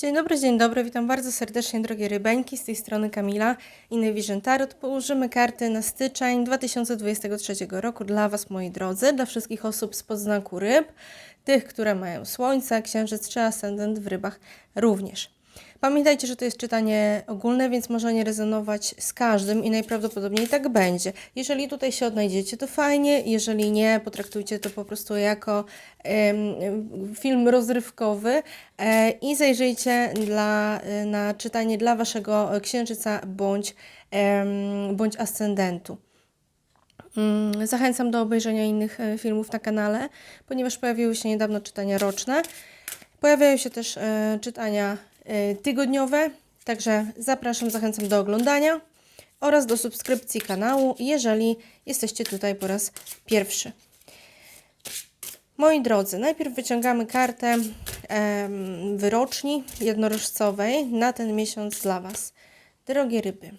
Dzień dobry, dzień dobry, witam bardzo serdecznie drogie rybeńki, z tej strony Kamila i Navision Tarot. Położymy karty na styczeń 2023 roku dla Was, moi drodzy, dla wszystkich osób z podznaku ryb, tych, które mają słońce, księżyc czy ascendent w rybach również. Pamiętajcie, że to jest czytanie ogólne, więc może nie rezonować z każdym i najprawdopodobniej tak będzie. Jeżeli tutaj się odnajdziecie, to fajnie, jeżeli nie, potraktujcie to po prostu jako em, film rozrywkowy e, i zajrzyjcie dla, e, na czytanie dla Waszego księżyca bądź, em, bądź ascendentu. Mm, Zachęcam do obejrzenia innych e, filmów na kanale, ponieważ pojawiły się niedawno czytania roczne. Pojawiają się też e, czytania tygodniowe, także zapraszam, zachęcam do oglądania oraz do subskrypcji kanału, jeżeli jesteście tutaj po raz pierwszy. Moi drodzy, najpierw wyciągamy kartę em, wyroczni jednorożcowej na ten miesiąc dla Was. Drogie ryby,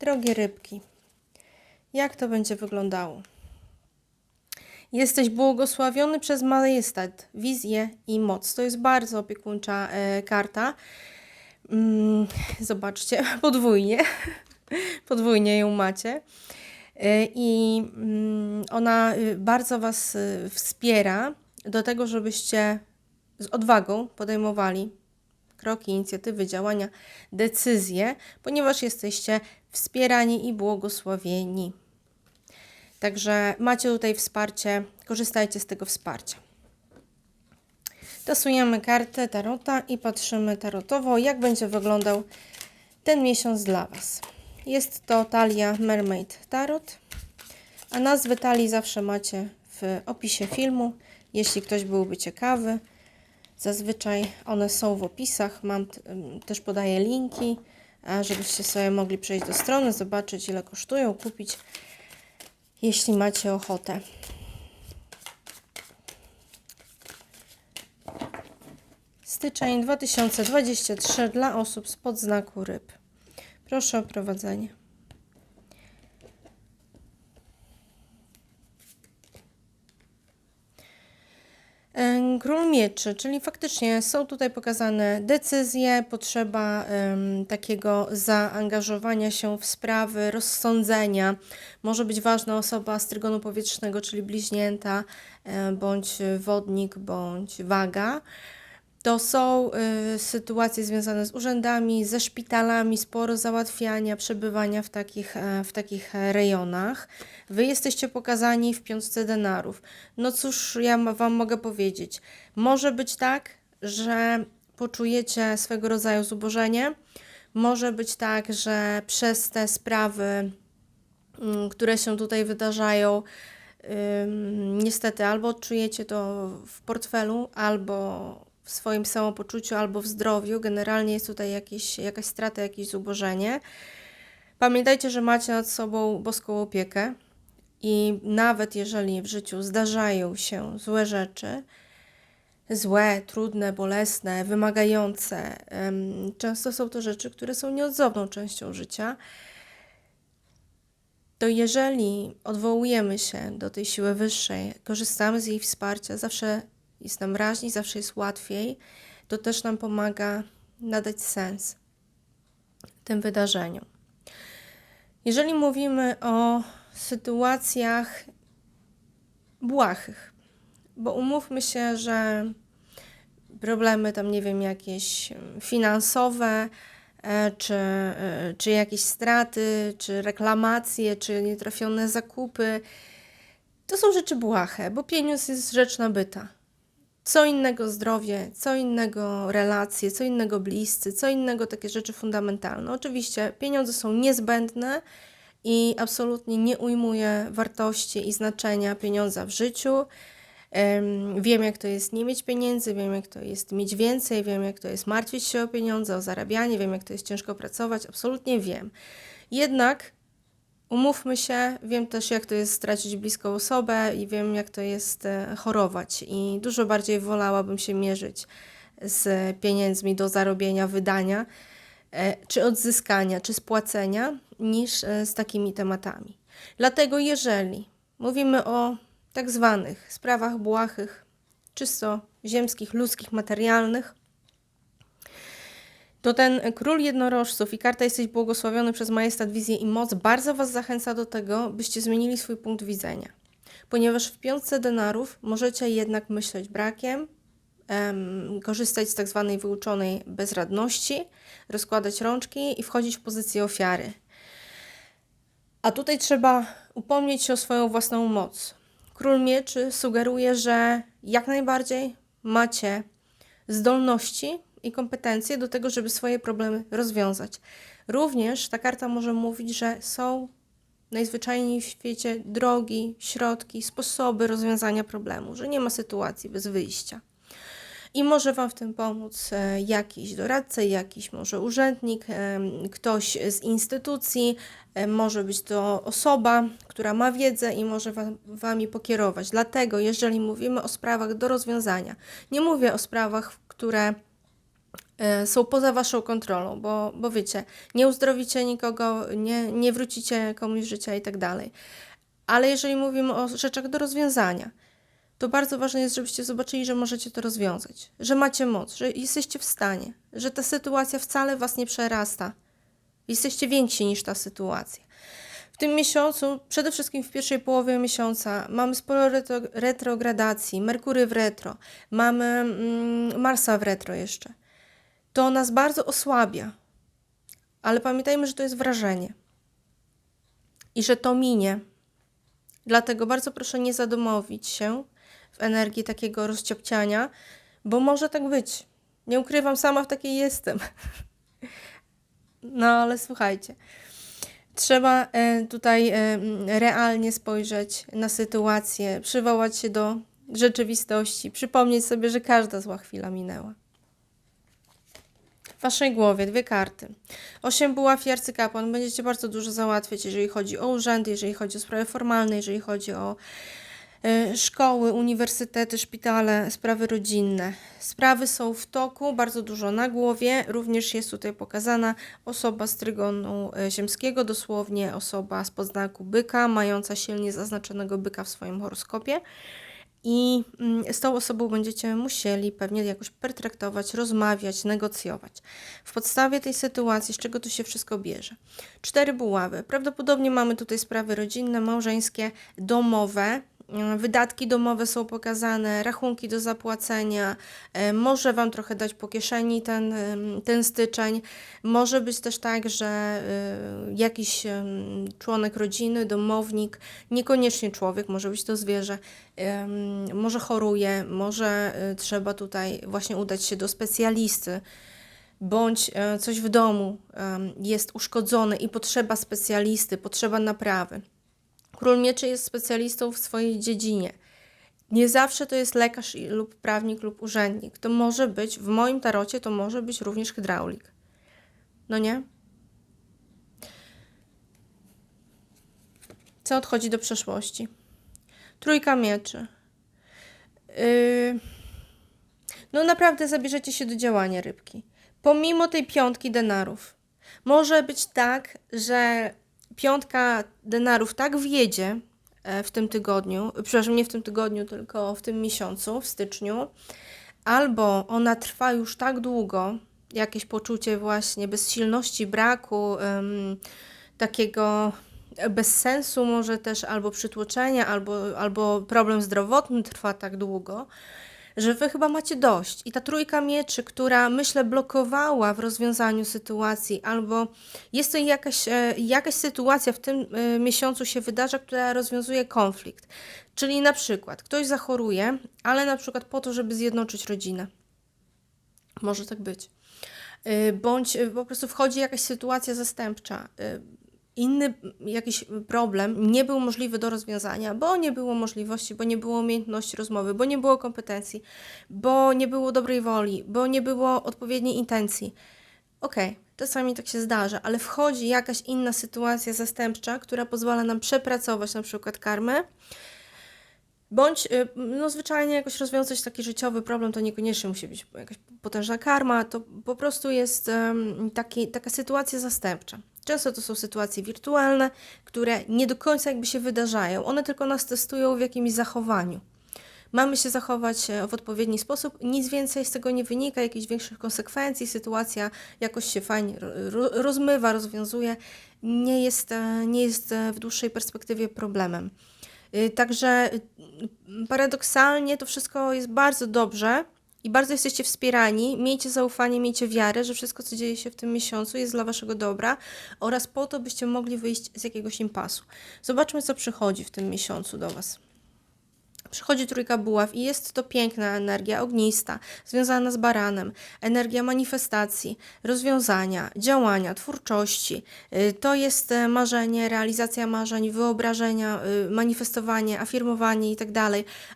drogie rybki, jak to będzie wyglądało? Jesteś błogosławiony przez majestat, wizję i moc. To jest bardzo opiekuńcza e, karta. Mm, zobaczcie, podwójnie. podwójnie ją macie. E, I mm, ona y, bardzo Was y, wspiera do tego, żebyście z odwagą podejmowali kroki, inicjatywy, działania, decyzje, ponieważ jesteście wspierani i błogosławieni. Także macie tutaj wsparcie, korzystajcie z tego wsparcia. Tasujemy kartę tarota i patrzymy tarotowo, jak będzie wyglądał ten miesiąc dla Was. Jest to talia Mermaid Tarot, a nazwy talii zawsze macie w opisie filmu, jeśli ktoś byłby ciekawy. Zazwyczaj one są w opisach, mam też podaję linki, żebyście sobie mogli przejść do strony, zobaczyć ile kosztują, kupić jeśli macie ochotę. Styczeń 2023 dla osób z podznaku ryb. Proszę o prowadzenie. Em, Król mieczy, czyli faktycznie są tutaj pokazane decyzje, potrzeba em, takiego zaangażowania się w sprawy, rozsądzenia. Może być ważna osoba z trygonu powietrznego, czyli bliźnięta, e, bądź wodnik, bądź waga. To są y, sytuacje związane z urzędami, ze szpitalami, sporo załatwiania, przebywania w takich, e, w takich rejonach. Wy jesteście pokazani w piątce denarów. No cóż, ja Wam mogę powiedzieć. Może być tak, że poczujecie swego rodzaju zubożenie. Może być tak, że przez te sprawy, mm, które się tutaj wydarzają, niestety albo odczujecie to w portfelu, albo w swoim samopoczuciu, albo w zdrowiu. Generalnie jest tutaj jakieś, jakaś strata, jakieś zubożenie. Pamiętajcie, że macie nad sobą boską opiekę i nawet jeżeli w życiu zdarzają się złe rzeczy, złe, trudne, bolesne, wymagające, często są to rzeczy, które są nieodzowną częścią życia, to jeżeli odwołujemy się do tej siły wyższej, korzystamy z jej wsparcia, zawsze jest nam raźniej, zawsze jest łatwiej, to też nam pomaga nadać sens tym wydarzeniom. Jeżeli mówimy o sytuacjach błahych, bo umówmy się, że problemy tam, nie wiem, jakieś em, finansowe, e, czy, e, czy jakieś straty, czy reklamacje, czy nietrafione zakupy, to są rzeczy błahe, bo pieniądz jest rzecz nabyta. Co innego zdrowie, co innego relacje, co innego bliscy, co innego takie rzeczy fundamentalne. Oczywiście pieniądze są niezbędne i absolutnie nie ujmuje wartości i znaczenia pieniądza w życiu. Em, Wiem, jak to jest nie mieć pieniędzy, wiem, jak to jest mieć więcej, wiem, jak to jest martwić się o pieniądze, o zarabianie, wiem, jak to jest ciężko pracować, absolutnie wiem. Jednak umówmy się, wiem też, jak to jest stracić bliską osobę i wiem, jak to jest e, chorować. I dużo bardziej wolałabym się mierzyć z pieniędzmi do zarobienia, wydania, e, czy odzyskania, czy spłacenia, niż e, z takimi tematami. Dlatego, jeżeli mówimy o tak zwanych sprawach błahych, czysto ziemskich, ludzkich, materialnych, to ten król jednorożców i karta jesteś błogosławiony przez majestat, wizję i moc bardzo Was zachęca do tego, byście zmienili swój punkt widzenia. Ponieważ w piątce denarów możecie jednak myśleć brakiem, em, korzystać z tak zwanej wyuczonej bezradności, rozkładać rączki i wchodzić w pozycję ofiary. A tutaj trzeba upomnieć się o swoją własną moc. Król mieczy sugeruje, że jak najbardziej macie zdolności i kompetencje do tego, żeby swoje problemy rozwiązać. Również ta karta może mówić, że są najzwyczajniej w świecie drogi, środki, sposoby rozwiązania problemu, że nie ma sytuacji bez wyjścia. I może Wam w tym pomóc e, jakiś doradca, jakiś może urzędnik, e, ktoś z instytucji, e, może być to osoba, która ma wiedzę i może wam, Wami pokierować. Dlatego, jeżeli mówimy o sprawach do rozwiązania, nie mówię o sprawach, które są poza Waszą kontrolą, bo, bo wiecie, nie uzdrowicie nikogo, nie, nie wrócicie komuś życia i tak dalej. Ale jeżeli mówimy o rzeczach do rozwiązania, to bardzo ważne jest, żebyście zobaczyli, że możecie to rozwiązać, że macie moc, że jesteście w stanie, że ta sytuacja wcale Was nie przerasta. Jesteście więksi niż ta sytuacja. W tym miesiącu, przede wszystkim w pierwszej połowie miesiąca, mamy sporo retro, retrogradacji, Merkury w retro, mamy mm, Marsa w retro jeszcze. To nas bardzo osłabia, ale pamiętajmy, że to jest wrażenie i że to minie. Dlatego bardzo proszę nie zadomowić się w energii takiego rozciopciania, bo może tak być. Nie ukrywam, sama w takiej jestem. No ale słuchajcie. Trzeba e, tutaj e, realnie spojrzeć na sytuację, przywołać się do rzeczywistości, przypomnieć sobie, że każda zła chwila minęła. W waszej głowie dwie karty. Osiem buław i arcykapłan. Będziecie bardzo dużo załatwiać, jeżeli chodzi o urzędy, jeżeli chodzi o sprawy formalne, jeżeli chodzi o e, szkoły, uniwersytety, szpitale, sprawy rodzinne. Sprawy są w toku, bardzo dużo na głowie. Również jest tutaj pokazana osoba z trygonu e, ziemskiego, dosłownie osoba z podznaku byka, mająca silnie zaznaczonego byka w swoim horoskopie. I mm, z tą osobą będziecie musieli pewnie jakoś pertraktować, rozmawiać, negocjować. W podstawie tej sytuacji, z czego tu się wszystko bierze? Cztery buławy. Prawdopodobnie mamy tutaj sprawy rodzinne, małżeńskie, domowe. Mm, Wydatki domowe są pokazane, rachunki do zapłacenia, e, może Wam trochę dać po kieszeni ten, ten styczeń. Może być też tak, że e, jakiś członek rodziny, domownik, niekoniecznie człowiek, może być to zwierzę, może choruje, może e, trzeba tutaj właśnie udać się do specjalisty, bądź coś w domu jest uszkodzone i potrzeba specjalisty, potrzeba naprawy. Król Mieczy jest specjalistą w swojej dziedzinie. Nie zawsze to jest lekarz lub prawnik lub urzędnik. To może być, w moim tarocie to może być również hydraulik. No nie? Co odchodzi do przeszłości? Trójka mieczy. Yy... No naprawdę zabierzecie się do działania, rybki. Pomimo tej piątki denarów. Może być tak, że piątka denarów tak wjedzie e, w tym tygodniu, przepraszam, nie w tym tygodniu, tylko w tym miesiącu, w styczniu, albo ona trwa już tak długo, jakieś poczucie właśnie bezsilności, braku, em, takiego bezsensu może też, albo przytłoczenia, albo, albo problem zdrowotny trwa tak długo, że wy chyba macie dość. I ta trójka mieczy, która myślę blokowała w rozwiązaniu sytuacji, albo jest to jakaś, e, jakaś sytuacja w tym e, miesiącu się wydarza, która rozwiązuje konflikt. Czyli na przykład ktoś zachoruje, ale na przykład po to, żeby zjednoczyć rodzinę. Może tak być. Y, Bądź po prostu wchodzi jakaś sytuacja zastępcza. Inny jakiś problem nie był możliwy do rozwiązania, bo nie było możliwości, bo nie było umiejętności rozmowy, bo nie było kompetencji, bo nie było dobrej woli, bo nie było odpowiedniej intencji. Okej, czasami tak się zdarza, ale wchodzi jakaś inna sytuacja zastępcza, która pozwala nam przepracować na przykład karmę, Bądź y, no, zwyczajnie jakoś rozwiązać taki życiowy problem, to niekoniecznie musi być jakaś potężna karma, to po prostu jest em, taki, taka sytuacja zastępcza. Często to są sytuacje wirtualne, które nie do końca jakby się wydarzają. One tylko nas testują w jakimś zachowaniu. Mamy się zachować e, w odpowiedni sposób. Nic więcej z tego nie wynika, jakichś większych konsekwencji. Sytuacja jakoś się fajnie ro, ro, rozmywa, rozwiązuje. Nie jest, e, nie jest e, w dłuższej perspektywie problemem. Y, Także y, paradoksalnie to wszystko jest bardzo dobrze i bardzo jesteście wspierani. Miejcie zaufanie, miejcie wiarę, że wszystko, co dzieje się w tym miesiącu, jest dla waszego dobra oraz po to, byście mogli wyjść z jakiegoś impasu. Zobaczmy, co przychodzi w tym miesiącu do was. Przychodzi trójka buław i jest to piękna energia ognista, związana z baranem, energia manifestacji, rozwiązania, działania, twórczości. Y, To jest e, marzenie, realizacja marzeń, wyobrażenia, y, manifestowanie, afirmowanie i tak.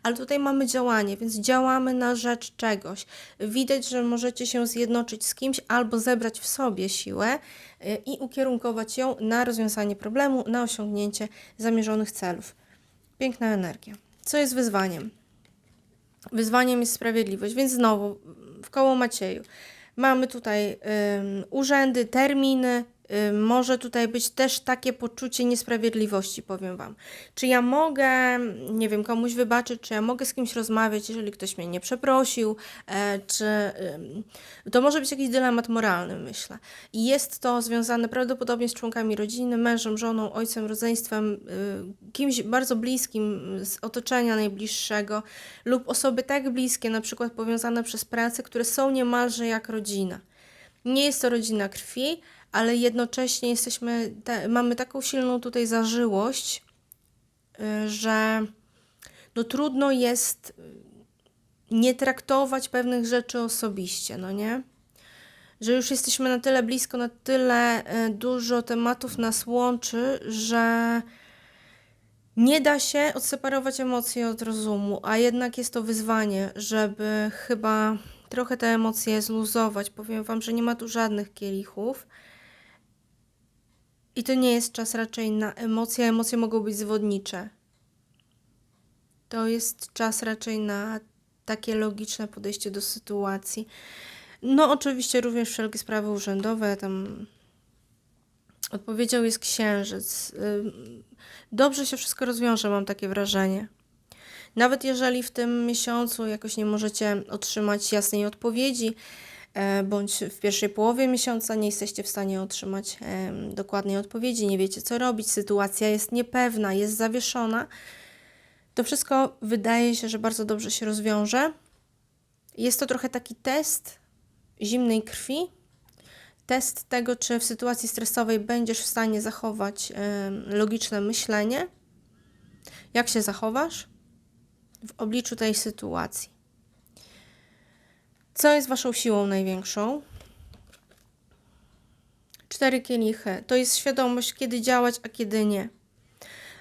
Ale tutaj mamy działanie, więc działamy na rzecz czegoś. Widać, że możecie się zjednoczyć z kimś albo zebrać w sobie siłę y, i ukierunkować ją na rozwiązanie problemu, na osiągnięcie zamierzonych celów. Piękna energia. Co jest wyzwaniem? Wyzwaniem jest sprawiedliwość, więc znowu w koło Macieju mamy tutaj urzędy, terminy. Ym, może tutaj być też takie poczucie niesprawiedliwości, powiem Wam. Czy ja mogę, nie wiem, komuś wybaczyć, czy ja mogę z kimś rozmawiać, jeżeli ktoś mnie nie przeprosił, e, czy ym, to może być jakiś dylemat moralny, myślę. I jest to związane prawdopodobnie z członkami rodziny, mężem, żoną, ojcem, rodzeństwem, y, kimś bardzo bliskim z otoczenia najbliższego lub osoby tak bliskie, na przykład powiązane przez pracę, które są niemalże jak rodzina. Nie jest to rodzina krwi, ale jednocześnie jesteśmy, te, mamy taką silną tutaj zażyłość, y, że no trudno jest nie traktować pewnych rzeczy osobiście, no nie? Że już jesteśmy na tyle blisko, na tyle y, dużo tematów nas łączy, że nie da się odseparować emocji od rozumu, a jednak jest to wyzwanie, żeby chyba trochę te emocje zluzować. Powiem Wam, że nie ma tu żadnych kielichów. I to nie jest czas raczej na emocje. Emocje mogą być zwodnicze. To jest czas raczej na takie logiczne podejście do sytuacji. No, oczywiście również wszelkie sprawy urzędowe, tam odpowiedzią jest księżyc. Dobrze się wszystko rozwiąże, mam takie wrażenie. Nawet jeżeli w tym miesiącu jakoś nie możecie otrzymać jasnej odpowiedzi, bądź w pierwszej połowie miesiąca nie jesteście w stanie otrzymać dokładnej odpowiedzi, nie wiecie co robić, sytuacja jest niepewna, jest zawieszona, to wszystko wydaje się, że bardzo dobrze się rozwiąże. Jest to trochę taki test zimnej krwi, test tego, czy w sytuacji stresowej będziesz w stanie zachować logiczne myślenie. Jak się zachowasz w obliczu tej sytuacji? Co jest waszą siłą największą? Cztery kielichy. To jest świadomość, kiedy działać, a kiedy nie.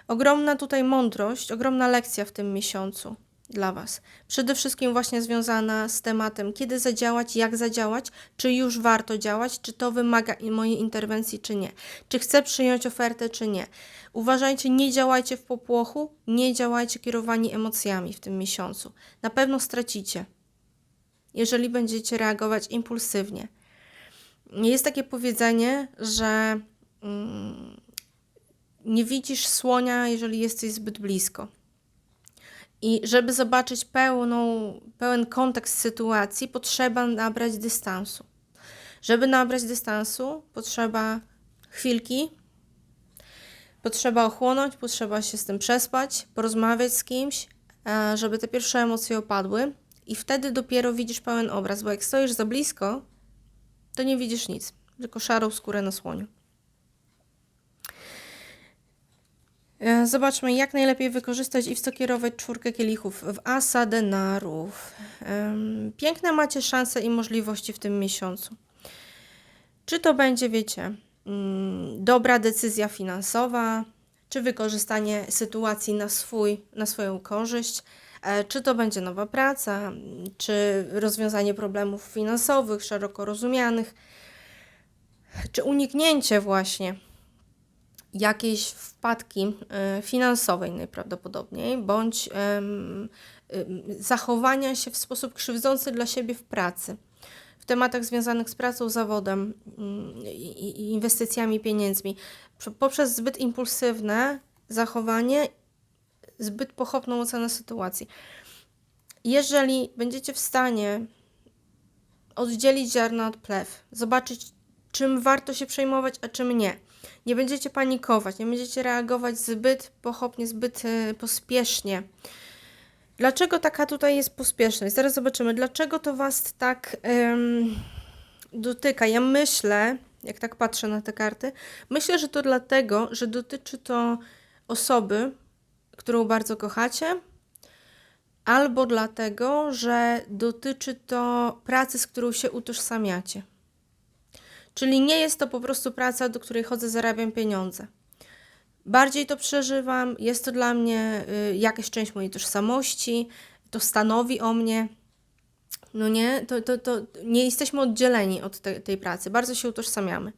Ogromna tutaj mądrość, ogromna lekcja w tym miesiącu dla Was. Przede wszystkim właśnie związana z tematem, kiedy zadziałać, jak zadziałać, czy już warto działać, czy to wymaga mojej interwencji, czy nie. Czy chcę przyjąć ofertę, czy nie. Uważajcie, nie działajcie w popłochu, nie działajcie kierowani emocjami w tym miesiącu. Na pewno stracicie, jeżeli będziecie reagować impulsywnie. Jest takie powiedzenie, że mm, nie widzisz słonia, jeżeli jesteś zbyt blisko. I żeby zobaczyć pełną, pełen kontekst sytuacji, potrzeba nabrać dystansu. Żeby nabrać dystansu, potrzeba chwilki, potrzeba ochłonąć, potrzeba się z tym przespać, porozmawiać z kimś, e, żeby te pierwsze emocje opadły, i wtedy dopiero widzisz pełen obraz, bo jak stoisz za blisko, to nie widzisz nic, tylko szarą skórę na słoniu. E, Zobaczmy, jak najlepiej wykorzystać i w czwórkę kielichów w asa denarów. Piękne macie szanse i możliwości w tym miesiącu. Czy to będzie, wiecie, mm, dobra decyzja finansowa, czy wykorzystanie sytuacji na, swój, na swoją korzyść, czy to będzie nowa praca, czy rozwiązanie problemów finansowych, szeroko rozumianych, czy uniknięcie właśnie jakiejś wpadki e, finansowej najprawdopodobniej, bądź zachowania się w sposób krzywdzący dla siebie w pracy. W tematach związanych z pracą, zawodem mm, i inwestycjami, pieniędzmi. Prze- Poprzez zbyt impulsywne zachowanie, zbyt pochopną ocenę sytuacji. Jeżeli będziecie w stanie oddzielić ziarno od plew, zobaczyć, czym warto się przejmować, a czym nie. Nie będziecie panikować, nie będziecie reagować zbyt pochopnie, zbyt y, pospiesznie. Dlaczego taka tutaj jest pospieszność? Zaraz zobaczymy, dlaczego to Was tak ym, dotyka. Ja myślę, jak tak patrzę na te karty, myślę, że to dlatego, że dotyczy to osoby, którą bardzo kochacie, albo dlatego, że dotyczy to pracy, z którą się utożsamiacie. Czyli nie jest to po prostu praca, do której chodzę, zarabiam pieniądze. Bardziej to przeżywam, jest to dla mnie y, jakaś część mojej tożsamości, to stanowi o mnie. No nie, to, to, to nie jesteśmy oddzieleni od te, tej pracy, bardzo się utożsamiamy.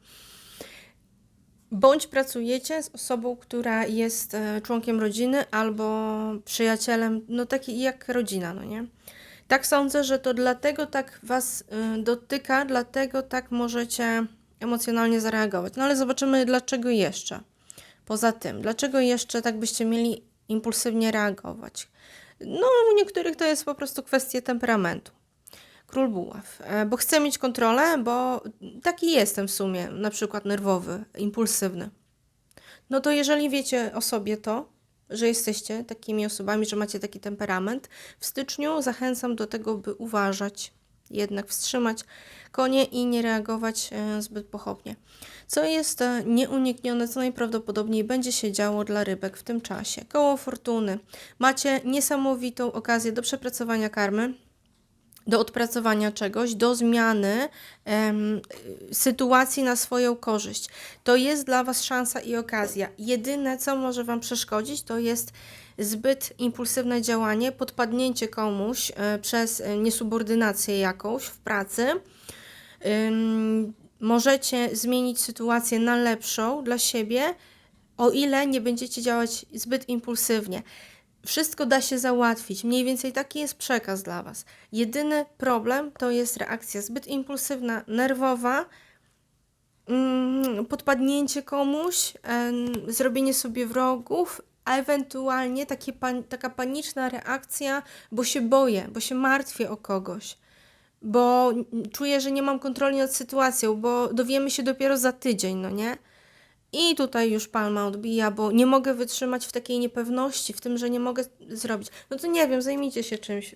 Bądź pracujecie z osobą, która jest e, członkiem rodziny albo przyjacielem, no taki jak rodzina, no nie? Tak sądzę, że to dlatego tak Was y, dotyka, dlatego tak możecie emocjonalnie zareagować. No ale zobaczymy, dlaczego jeszcze. Poza tym, dlaczego jeszcze tak byście mieli impulsywnie reagować? No, u niektórych to jest po prostu kwestia temperamentu. Król buław, e, bo chcę mieć kontrolę, bo taki jestem w sumie, na przykład nerwowy, impulsywny. No to jeżeli wiecie o sobie to, że jesteście takimi osobami, że macie taki temperament, w styczniu zachęcam do tego, by uważać, jednak wstrzymać konie i nie reagować e, zbyt pochopnie. Co jest e, nieuniknione, co najprawdopodobniej będzie się działo dla rybek w tym czasie. Koło fortuny. Macie niesamowitą okazję do przepracowania karmy, do odpracowania czegoś, do zmiany em, sytuacji na swoją korzyść. To jest dla Was szansa i okazja. Jedyne, co może Wam przeszkodzić, to jest zbyt impulsywne działanie, podpadnięcie komuś e, przez niesubordynację jakąś w pracy. Ym, możecie zmienić sytuację na lepszą dla siebie, o ile nie będziecie działać zbyt impulsywnie. Wszystko da się załatwić. Mniej więcej taki jest przekaz dla Was. Jedyny problem to jest reakcja zbyt impulsywna, nerwowa, mm, podpadnięcie komuś, zrobienie sobie wrogów, a ewentualnie takie taka paniczna reakcja, bo się boję, bo się martwię o kogoś, bo czuję, że nie mam kontroli nad sytuacją, bo dowiemy się dopiero za tydzień, no nie? I tutaj już palma odbija, bo nie mogę wytrzymać w takiej niepewności, w tym, że nie mogę zrobić. No to nie wiem, zajmijcie się czymś,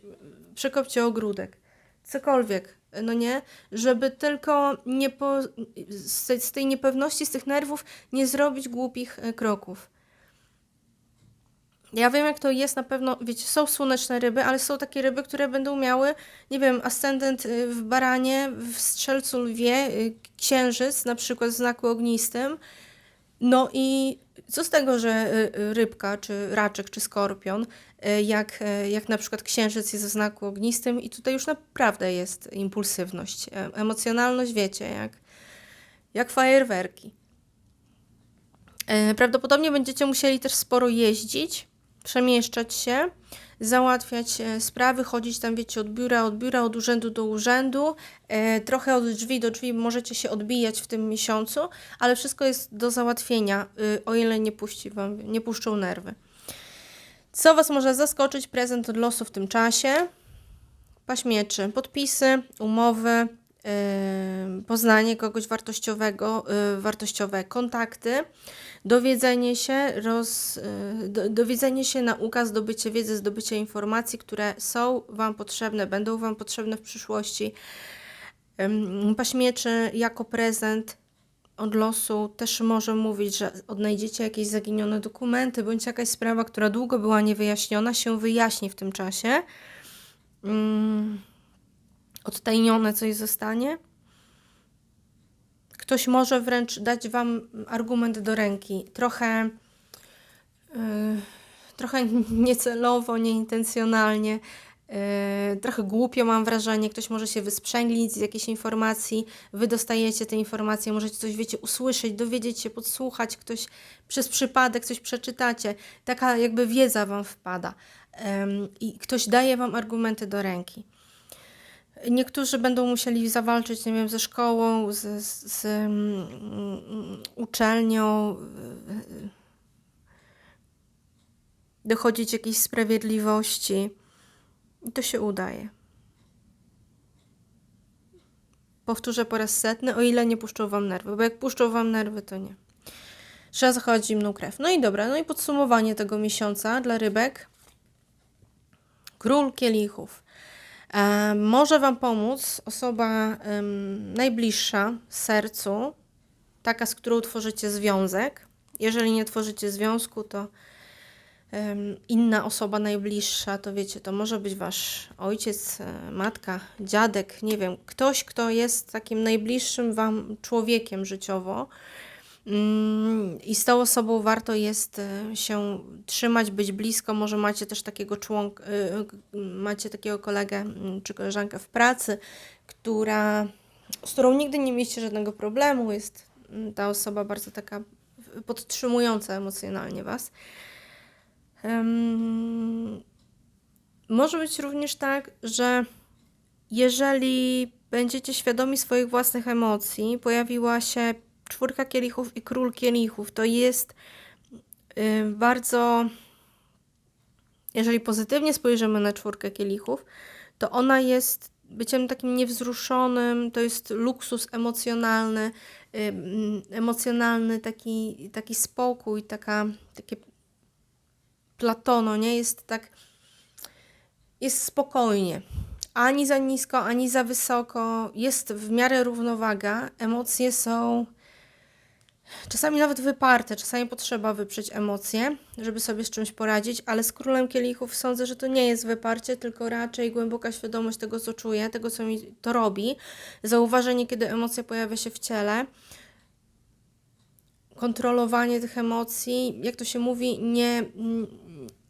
przekopcie ogródek, cokolwiek, no nie? Żeby tylko nie po, z, z tej niepewności, z tych nerwów nie zrobić głupich e, kroków. Ja wiem, jak to jest na pewno, wiecie, są słoneczne ryby, ale są takie ryby, które będą miały, nie wiem, ascendent y, w baranie, w strzelcu lwie, y, księżyc, na przykład w znaku ognistym, no i co z tego, że y, y, rybka, czy raczek, czy skorpion, y, jak, jak na przykład księżyc jest w znaku ognistym i tutaj już naprawdę jest impulsywność, e, emocjonalność, wiecie, jak, jak fajerwerki. E, prawdopodobnie będziecie musieli też sporo jeździć, przemieszczać się, załatwiać e, sprawy, chodzić tam, wiecie, od biura, od biura, od urzędu do urzędu, e, trochę od drzwi do drzwi możecie się odbijać w tym miesiącu, ale wszystko jest do załatwienia, y, o ile nie puści wam, nie puszczą nerwy. Co Was może zaskoczyć? Prezent od losu w tym czasie. Paśmieczy, podpisy, umowy, poznanie kogoś wartościowego, y, wartościowe kontakty, dowiedzenie się, roz, y, do, dowiedzenie się, nauka, zdobycie wiedzy, zdobycie informacji, które są Wam potrzebne, będą Wam potrzebne w przyszłości. Paśmieczy jako prezent od losu też może mówić, że odnajdziecie jakieś zaginione dokumenty, bądź jakaś sprawa, która długo była niewyjaśniona, się wyjaśni w tym czasie odtajnione coś zostanie. Ktoś może wręcz dać Wam argument do ręki. Trochę, yy, trochę niecelowo, nieintencjonalnie, yy, trochę głupio mam wrażenie. Ktoś może się wysprzęglić z jakiejś informacji. Wy dostajecie te informacje, możecie coś, wiecie, usłyszeć, dowiedzieć się, podsłuchać. Ktoś przez przypadek coś przeczytacie. Taka jakby wiedza Wam wpada. Yy, I ktoś daje Wam argumenty do ręki. Niektórzy będą musieli zawalczyć, nie wiem, ze szkołą, z, z, z um, uczelnią, dochodzić jakiejś sprawiedliwości. I to się udaje. Powtórzę po raz setny, o ile nie puszczą Wam nerwy, bo jak puszczą Wam nerwy, to nie. Trzeba zachować zimną krew. No i dobra, no i podsumowanie tego miesiąca dla rybek. Król kielichów. E, może Wam pomóc osoba em, najbliższa sercu, taka, z którą tworzycie związek. Jeżeli nie tworzycie związku, to inna osoba najbliższa, to wiecie, to może być Wasz ojciec, e, matka, dziadek, nie wiem, ktoś, kto jest takim najbliższym Wam człowiekiem życiowo. Mm, I z tą osobą warto jest e, się trzymać, być blisko. Może macie też takiego członka, macie takiego kolegę mm, czy koleżankę w pracy, która, z którą nigdy nie mieliście żadnego problemu. Jest mm, ta osoba bardzo taka podtrzymująca emocjonalnie Was. Może być również tak, że jeżeli będziecie świadomi swoich własnych emocji, pojawiła się czwórka kielichów i król kielichów. To jest y, bardzo. Jeżeli pozytywnie spojrzymy na czwórkę kielichów, to ona jest byciem takim niewzruszonym, to jest luksus emocjonalny, y, emocjonalny taki, taki spokój, taka, takie platono, nie? Jest tak, jest spokojnie. Ani za nisko, ani za wysoko. Jest w miarę równowaga. Emocje są czasami nawet wyparte, czasami potrzeba wyprzeć emocje, żeby sobie z czymś poradzić, ale z królem kielichów sądzę, że to nie jest wyparcie, tylko raczej głęboka świadomość tego, co czuję, tego, co mi to robi. Zauważenie, kiedy emocja pojawia się w ciele kontrolowanie tych emocji, jak to się mówi, nie,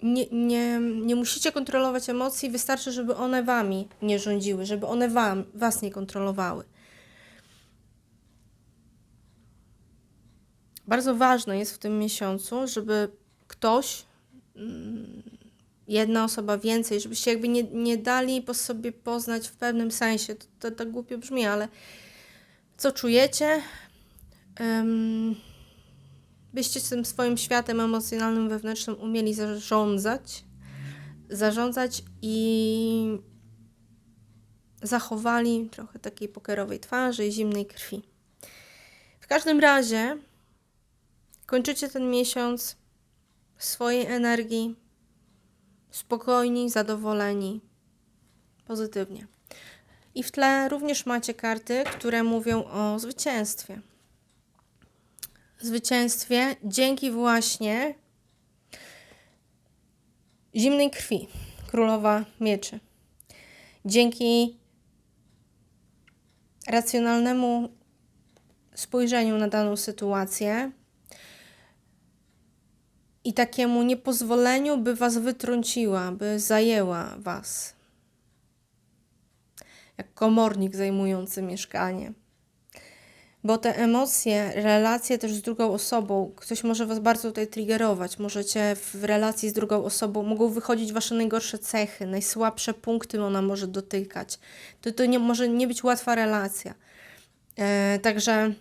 nie, nie, nie musicie kontrolować emocji, wystarczy, żeby one wami nie rządziły, żeby one wam, was nie kontrolowały. Bardzo ważne jest w tym miesiącu, żeby ktoś, mm, jedna osoba więcej, żebyście jakby nie, nie dali po sobie poznać w pewnym sensie. To, to tak głupio brzmi, ale co czujecie? Um, byście z tym swoim światem emocjonalnym, wewnętrznym umieli zarządzać, zarządzać i zachowali trochę takiej pokerowej twarzy i zimnej krwi. W każdym razie kończycie ten miesiąc swojej energii, spokojni, zadowoleni, pozytywnie. I w tle również macie karty, które mówią o zwycięstwie zwycięstwie dzięki właśnie zimnej krwi, królowa mieczy. Dzięki racjonalnemu spojrzeniu na daną sytuację i takiemu niepozwoleniu, by was wytrąciła, by zajęła was. Jak komornik zajmujący mieszkanie bo te emocje, relacje też z drugą osobą, ktoś może Was bardzo tutaj triggerować, możecie w relacji z drugą osobą, mogą wychodzić Wasze najgorsze cechy, najsłabsze punkty ona może dotykać. To, to nie, może nie być łatwa relacja. E, także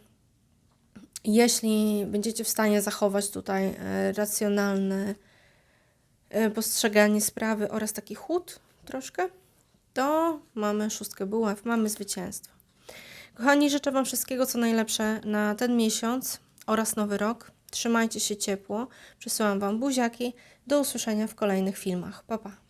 jeśli będziecie w stanie zachować tutaj e, racjonalne e, postrzeganie sprawy oraz taki chód troszkę, to mamy szóstkę buław, mamy zwycięstwo. Kochani, życzę Wam wszystkiego co najlepsze na ten miesiąc oraz nowy rok. Trzymajcie się ciepło. Przesyłam Wam buziaki. Do usłyszenia w kolejnych filmach. Pa, pa.